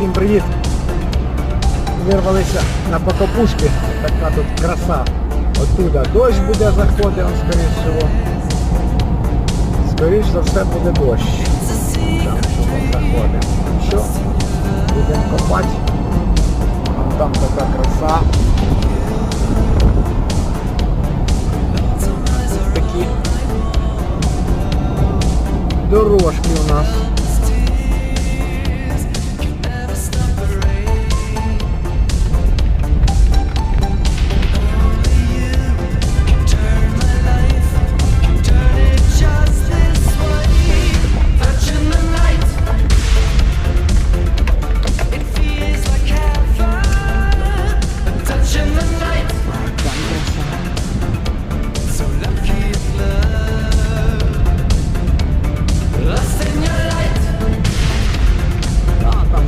Всім привіт! Вирвалися на Покопушки, така тут краса. Оттуда дощ буде заходити, он, скоріш всього. Скоріш за все буде дощ. Там що заходить. Що? Будемо копати. Там така краса. Такі дорожки у нас.